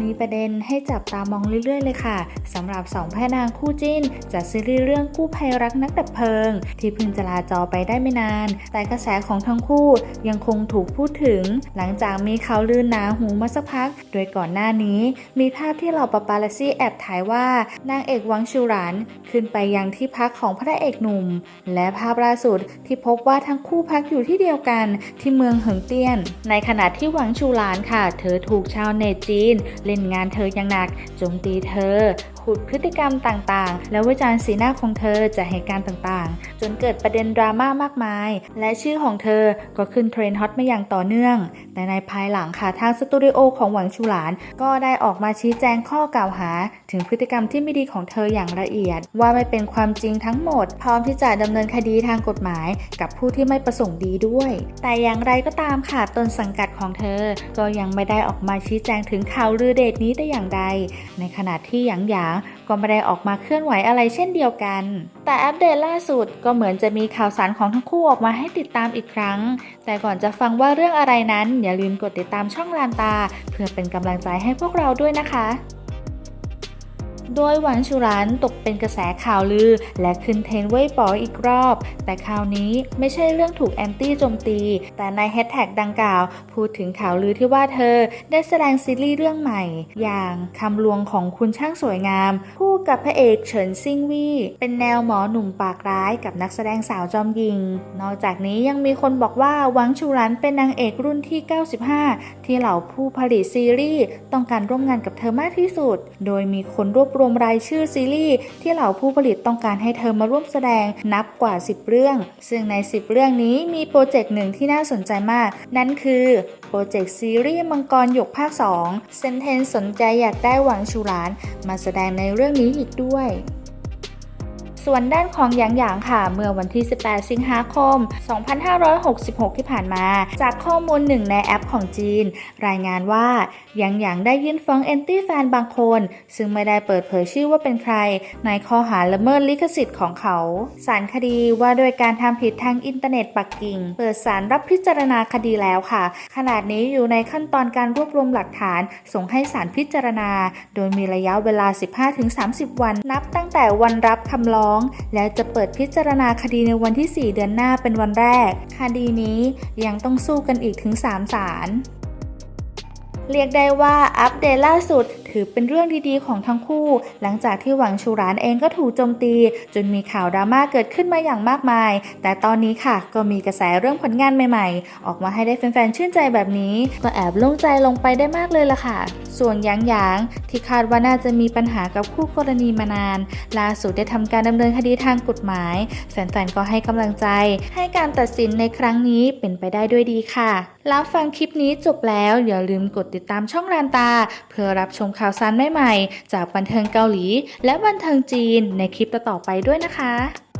มีประเด็นให้จับตามองเรื่อยๆเลยค่ะสำหรับสองแพ่นางคู่จิ้นจากซีรีส์เรื่องกู้ภัยรักนักดับเพลิง ที่เพิ่งจะลาจอไปได้ไม่นาน แต่กระแสของทั้งคู่ยังคงถูกพูดถึง หลังจากมีข่าวลือหนาหูมาสักพัก โดยก่อนหน้านี้ มีภาพที่เหล่าปาปาลัสซี่แอบถ่ายว่านางเอกวังชูหรานขึ้นไปยังที่พักของพระเอกหนุ่ม และภาพล่าสุดที่พบว่าทั้งคู่พักอยู่ที่เดียวกันที่เมืองเหิงเตี้ยน ในขณะที่หวังชูหลานค่ะ เธอถูกชาวเน็ตจีนเล่นงานเธออย่างหนักโจมตีเธอขุดพฤติกรรมต่างๆ แล้ววิจารณ์สีหน้าของเธอจากเหตุการณ์ต่างๆ จนเกิดประเด็นดราม่ามากมาย และชื่อของเธอก็ขึ้นเทรนด์ฮอตมาอย่างต่อเนื่อง แต่ในภายหลังค่ะทางสตูดิโอของหวังชูหลาน ก็ได้ออกมาชี้แจงข้อกล่าวหา ถึงพฤติกรรมที่ไม่ดีของเธออย่างละเอียด ว่าไม่เป็นความจริงทั้งหมด พร้อมที่จะดำเนินคดีทางกฎหมาย กับผู้ที่ไม่ประสงค์ดีด้วย แต่อย่างไรก็ตามค่ะต้นสังกัดของเธอ ก็ยังไม่ได้ออกมาชี้แจงถึงข่าวลือเดทนี้แต่อย่างใด ในขณะที่หยางหยางก็ไม่ได้ออกมาเคลื่อนไหวอะไรเช่นเดียวกัน แต่อัปเดตล่าสุดก็เหมือนจะมีข่าวสารของทั้งคู่ออกมาให้ติดตามอีกครั้ง แต่ก่อนจะฟังว่าเรื่องอะไรนั้น อย่าลืมกดติดตามช่องลานตา เพื่อเป็นกำลังใจให้พวกเราด้วยนะคะ โดยหวังชูหลานตกเป็นกระแสข่าวลือ และขึ้นเทนด์เว่ยป๋ออีกรอบ แต่คราวนี้ไม่ใช่เรื่องถูกแอนตี้โจมตี แต่ในแฮชแท็กดังกล่าว พูดถึงข่าวลือที่ว่าเธอได้แสดงซีรีส์เรื่องใหม่ อย่างคำลวงของคุณช่างสวยงาม คู่กับพระเอกเฉินซิงวี่เป็นแนวหมอหนุ่มปากร้ายกับนักแสดงสาวจอมยิง นอกจากนี้ยังมีคนบอกว่าหวังชูหลานเป็นนางเอกรุ่นที่ 95 ที่เหล่าผู้ผลิตซีรีส์ต้องการร่วมงานกับเธอมากที่สุด โดยมีคนรวบรวมรายชื่อซีรีส์ที่เหล่าผู้ผลิตต้องการให้เธอมาร่วมแสดงนับกว่า 10 เรื่อง ซึ่งใน 10 เรื่องนี้มีโปรเจกต์หนึ่งที่น่าสนใจมาก นั่นคือโปรเจกต์ซีรีส์มังกรหยกภาค 2 เซนเทนสนใจอยากได้หวังชูหลาน มาแสดงในเรื่องนี้อีกด้วย ส่วนด้านของหยางหยางค่ะ เมื่อวันที่ 18 สิงหาคม 2566 ที่ผ่านมา จากข้อมูลหนึ่งในแอปของจีน รายงานว่าหยางหยางได้ยื่นฟ้องแอนตี้แฟนบางคน ซึ่งไม่ได้เปิดเผยชื่อว่าเป็นใคร ในข้อหาละเมิดลิขสิทธิ์ของเขา สารคดีว่าโดยการทำผิดทางอินเทอร์เน็ตปักกิ่ง เปิดสารรับพิจารณาคดีแล้วค่ะ ขนาดนี้อยู่ในขั้นตอนการรวบรวมหลักฐาน ส่งให้ศาลพิจารณา โดยมีระยะเวลา 15-30 วัน นับตั้งแต่วันรับคำร้องและจะเปิดพิจารณาคดีในวันที่ 4 เดือนหน้าเป็นวันแรก คดีนี้ยังต้องสู้กันอีกถึง 3 ศาลเรียกได้ว่าอัปเดตล่าสุด ถือเป็นเรื่องดีๆของทั้งคู่ หลังจากที่หวังชูรานเองก็ถูกโจมตี จนมีข่าวดราม่าเกิดขึ้นมาอย่างมากมาย แต่ตอนนี้ค่ะ ก็มีกระแสเรื่องผลงานใหม่ๆ ออกมาให้ได้แฟนๆชื่นใจแบบนี้ ก็แอบโล่งใจลงไปได้มากเลยล่ะค่ะ ส่วนหยางหยางที่คาดว่าน่าจะมีปัญหากับคู่กรณีมานาน ล่าสุดได้ทำการดำเนินคดีทางกฎหมายแฟนๆก็ให้กำลังใจ ให้การตัดสินในครั้งนี้เป็นไปได้ด้วยดีค่ะแล้วฟังคลิปนี้จบแล้วอย่าลืมกดติดตามช่องรานตา เพื่อรับชมข่าวสารใหม่ๆ จากบันเทิงเกาหลี และบันเทิงจีนในคลิปต่อๆไปด้วยนะคะ